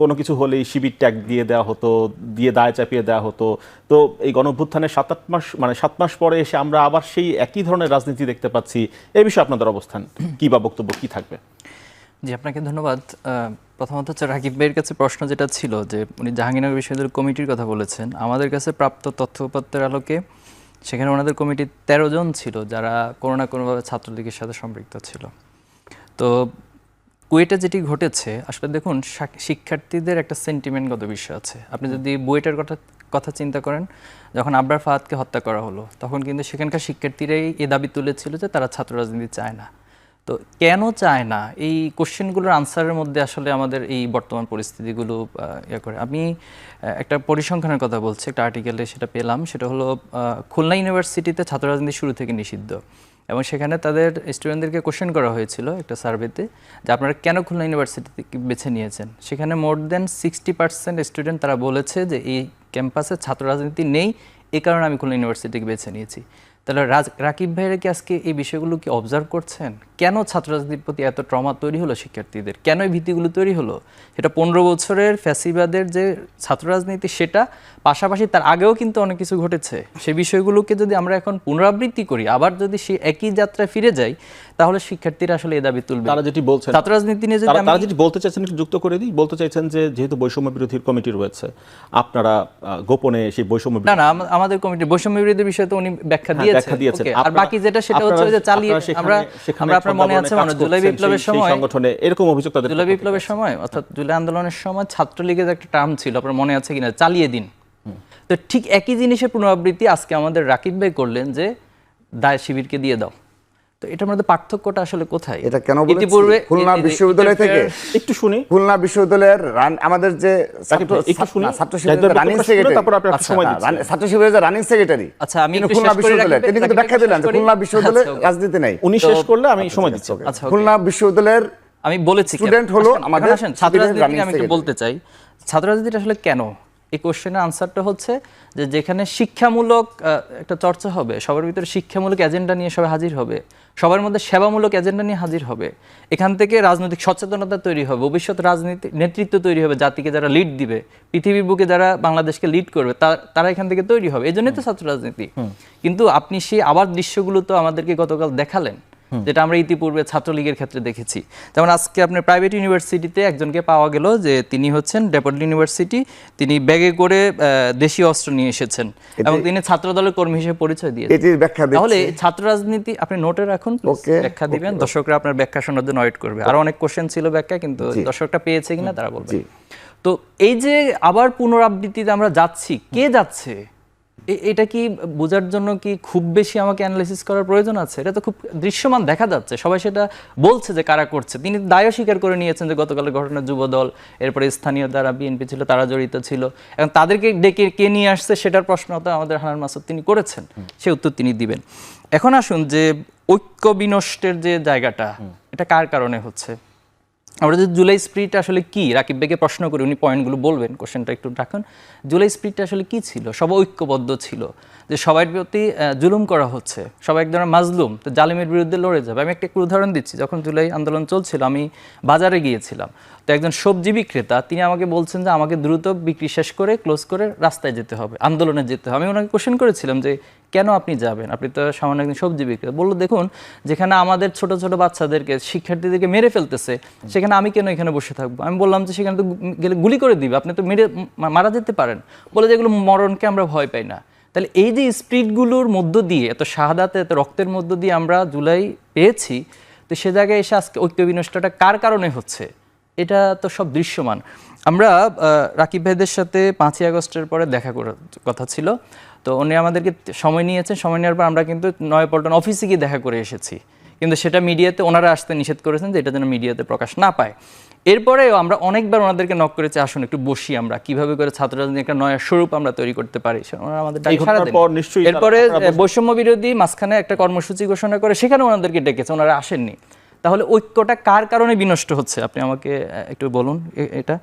কোনো কিছু হলেই শিবির ট্যাগ দিয়ে দেওয়া হতো, দিয়ে দায় চাপিয়ে দেওয়া হতো। তো এই গণভ্যুত্থানের সাত আট মাস মানে সাত মাস পরে এসে আমরা আবার সেই একই ধরনের রাজনীতি দেখতে পাচ্ছি। এই বিষয়ে আপনাদের অবস্থান কি বা বক্তব্য কি থাকবে? জি, আপনাকে ধন্যবাদ। প্রথমত হচ্ছে রাকিব ভাইয়ের কাছে প্রশ্ন যেটা ছিল যে উনি জাহাঙ্গীরনগর বিশ্ববিদ্যালয় কমিটির কথা বলেছেন। আমাদের কাছে প্রাপ্ত তথ্য উপাত্তের আলোকে সেখানে ওনাদের কমিটির তেরো জন ছিল যারা কোনো না কোনোভাবে ছাত্রলীগের সাথে সম্পৃক্ত ছিল। তো কুয়েটে যেটি ঘটেছে, আসলে দেখুন, শাক- শিক্ষার্থীদের একটা সেন্টিমেন্টগত বিষয় আছে। আপনি যদি বুয়েটার কথা কথা চিন্তা করেন, যখন আবরার ফাহাদকে হত্যা করা হলো, তখন কিন্তু সেখানকার শিক্ষার্থীরাই এ দাবি তুলেছিল যে তারা ছাত্র রাজনীতি চায় না। তো কেন চায় না? এই কোশ্চেনগুলোর আনসারের মধ্যে আসলে আমাদের এই বর্তমান পরিস্থিতিগুলো ইয়ে করে। আমি একটা পরিসংখ্যানের কথা বলছি, একটা আর্টিকেলে সেটা পেলাম। সেটা হলো খুলনা ইউনিভার্সিটিতে ছাত্র রাজনীতি শুরু থেকে নিষিদ্ধ। এবং সেখানে তাদের স্টুডেন্টদেরকে কোশ্চেন করা হয়েছিল একটা সার্ভেতে যে আপনারা কেন খুলনা ইউনিভার্সিটি বেছে নিয়েছেন? সেখানে more than sixty percent student তারা বলেছে যে এই ক্যাম্পাসে ছাত্র রাজনীতি নেই, এ কারণে আমি খুলনা ইউনিভার্সিটিকে বেছে নিয়েছি। তাহলে রাকিব ভাইয়েরা কি আজকে এই বিষয়গুলো কি অবজার্ভ করছেন? কেন ছাত্র রাজনীতির প্রতি এত ট্রমা তৈরি হলো শিক্ষার্থীদের? কেন এই ভীতিগুলো তৈরি হলো? সেটা পনেরো বছরের ফ্যাসিবাদের যে ছাত্র রাজনীতি সেটা পাশাপাশি তার আগেও কিন্তু অনেক কিছু ঘটেছে। সে বিষয়গুলোকে যদি আমরা এখন পুনরাবৃত্তি করি, আবার যদি সে একই যাত্রায় ফিরে যাই তাহলে শিক্ষার্থীরা আসলে এ দাবি তুলবে। তারা যেটি বলছেন ছাত্র রাজনীতি নিয়ে যদি তারা যেটি বলতে চাইছেন একটু যুক্ত করে দিই। বলতে চাইছেন যে যেহেতু বৈষম্য বিরোধীর কমিটি রয়েছে আপনারা গোপনে সেই বৈষম্য না না আমাদের কমিটির বৈষম্য বিরোধী বিষয়ে তো উনি ব্যাখ্যা হ্যাঁ, দিয়েছেন। ব্যাখ্যা দিয়েছেন। আর বাকি যেটা সেটা হচ্ছে যে চালিয়ে আমরা আমরা আপনার মনে আছে মানে জুলাই বিপ্লবের সময় সংগঠনে এরকম অভিযোগ তাদের জুলাই বিপ্লবের সময় অর্থাৎ জুলাই আন্দোলনের সময় ছাত্রলীগের একটা টার্ম ছিল আপনার মনে আছে কিনা? চালিয়ে দিন। তো ঠিক একই জিনিসের পুনরাবৃত্তি আজকে আমাদের রাকিব ভাই করলেন যে দায় শিবিরকে দিয়ে দাও। তো এটার মধ্যে পার্থক্যটা আসলে কোথায়? এটা কেন? ইতিপূর্বে খুলনা বিশ্ববিদ্যালয় থেকে একটু শুনি। খুলনা বিশ্ববিদ্যালয়ের রান আমাদের যে ছাত্র শিবিরের রানিং সেক্রেটারি তারপর আপনি একটু সময় দিচ্ছেন। ছাত্র শিবিরের যে রানিং সেক্রেটারি আচ্ছা, আমি একটু খুলনা বিশ্ববিদ্যালয় তিনি কিন্তু ব্যাখ্যা দিলেন যে খুলনা বিশ্ববিদ্যালয়ে আচ্ছা. রাজনীতি নাই। উনি শেষ করলে আমি সময় দিচ্ছি। আচ্ছা খুলনা বিশ্ববিদ্যালয়ের আমি বলেছি স্টুডেন্ট হলো আসেন, আমাদের ছাত্র রাজনীতি আমি একটু বলতে চাই। ছাত্র রাজনীতি আসলে কেন? এই কোশ্চেনের আনসারটা হচ্ছে যে যেখানে শিক্ষামূলক একটা চর্চা হবে সবার ভিতরে শিক্ষামূলক এজেন্ডা নিয়ে সবাই হাজির হবে সবার মধ্যে সেবামূলক এজেন্ডা নিয়ে হাজির হবে এখান থেকে রাজনৈতিক সচেতনতা তৈরি হবে ভবিষ্যৎ রাজনীতি নেতৃত্ব তৈরি হবে জাতিকে যারা লিড দিবে পৃথিবীর বুকে যারা বাংলাদেশকে লিড করবে তারা এখান থেকে তৈরি হবে এই জন্যই তো ছাত্র রাজনীতি। কিন্তু আপনি সেই আবার দৃশ্যগুলো তো আমাদেরকে গতকাল দেখালেন যেটা আমরা ইতিপূর্বে ছাত্রলীগের ক্ষেত্রে দেখেছি। যেমন আজকে আপনার প্রাইভেট ইউনিভার্সিটিতে একজনকে পাওয়া গেল যে তিনি হচ্ছেন ডেপোর্ট ইউনিভার্সিটি তিনি ব্যাগে করে দেশীয় অস্ত্র নিয়ে এসেছেন এবং তিনি ছাত্র দলের কর্মী হিসেবে পরিচয় দিয়েছেন। তাহলে ছাত্র রাজনীতি আপনি নোটে রাখুন ব্যাখ্যা দিবেন। দর্শকরা আপনার ব্যাখ্যা শোনার জন্য ওয়েট করবে। আরও অনেক কোশ্চেন ছিল ব্যাখ্যা কিন্তু দর্শকটা পেয়েছে কিনা তারা বলবে। তো এই যে আবার পুনরাবৃত্তিতে আমরা যাচ্ছি কে যাচ্ছে? এটা কি বোঝার জন্য কি খুব বেশি আমাকে অ্যানালাইসিস করার প্রয়োজন আছে? এটা তো খুব দৃশ্যমান দেখা যাচ্ছে। সবাই সেটা বলছে যে কারা করছে। তিনি দায়ও স্বীকার করে নিয়েছেন যে গতকালের ঘটনা যুব দল এরপরে স্থানীয় যারা বিএনপি ছিল তারা জড়িত ছিল। এবং তাদেরকে ডেকে কে নিয়ে আসছে সেটার প্রশ্ন তো আমাদের হানান মাসুদ তিনি করেছেন। সে উত্তর তিনি দিবেন। এখন আসুন যে ঐক্য বিনষ্টের যে জায়গাটা এটা কার কারণে হচ্ছে? আমরা যদি জুলাই স্প্রিট আসলে কি, রাকিব বেগে প্রশ্ন করি, উনি পয়েন্টগুলো বলবেন, কোশ্চেনটা একটু রাখুন। জুলাই স্প্রিটটা আসলে কি ছিল? সবাই ঐক্যবদ্ধ ছিল। যে সবার প্রতি জুলুম করা হচ্ছে। সবাই এক ধরনের মাজলুম, তো জালিমের বিরুদ্ধে লড়ে যাবে। আমি একটা একটু উদাহরণ দিচ্ছি। যখন জুলাই আন্দোলন চলছিল, আমি বাজারে গিয়েছিলাম। তো একজন সবজি বিক্রেতা, তিনি আমাকে বলছেন যে আমাকে দ্রুত বিক্রি শেষ করে, ক্লোজ করে রাস্তায় যেতে হবে, আন্দোলনে যেতে হবে। আমি ওনাকে কোশ্চেন করেছিলাম যে কেন আপনি যাবেন? আপনি তো সামান্য একদিন সবজি বিক্রেতা। বলল, দেখুন, যেখানে আমাদের ছোট ছোট বাচ্চাদেরকে, শিক্ষার্থীদেরকে মেরে ফেলতেছে, সেখানে আমি কেন এখানে বসে থাকব? আমি বললাম যে, সেখানে তো গেলে গুলি করে দিবে, আপনি তো মেরে মারা যেতে পারেন। বলে যে, এগুলো মরণকে আমরা ভয় পাই না। তাহলে এই যে স্পিরিটগুলোর মধ্য দিয়ে, এত শাহাদাতে, এত রক্তের মধ্য দিয়ে আমরা জুলাই পেয়েছি, তো সে জায়গায় এসে আজকে ঐক্য বিনষ্টটা কার কারণে হচ্ছে? এটা তো সব দৃশ্যমান। আমরা রাকিব ভাইদের সাথে পাঁচই আগস্টের পরে দেখা করার কথা ছিল। তো উনি আমাদেরকে সময় নিয়েছেন। সময় নেওয়ার পর আমরা কিন্তু নয়াপল্টন অফিসে গিয়ে দেখা করে এসেছি। কিন্তু সেটা মিডিয়াতে ওনারা আসতে নিষেধ করেছেন যে এটা যেন মিডিয়াতে প্রকাশ না পায়। এরপরেও আমরা অনেকবার ওনাদেরকে নক করেছি আসুন একটু বসি আমরা কীভাবে করে ছাত্র রাজনীতি একটা নয়া স্বরূপ আমরা তৈরি করতে পারি? ওনারা আমাদের এরপরে বৈষম্য বিরোধী মাঝখানে একটা কর্মসূচি ঘোষণা করে সেখানে ওনাদেরকে ডেকেছে ওনারা আসেননি। তাহলে ঐক্যটা কার কারণে বিনষ্ট হচ্ছে? আপনি আমাকে একটু বলুন এটা।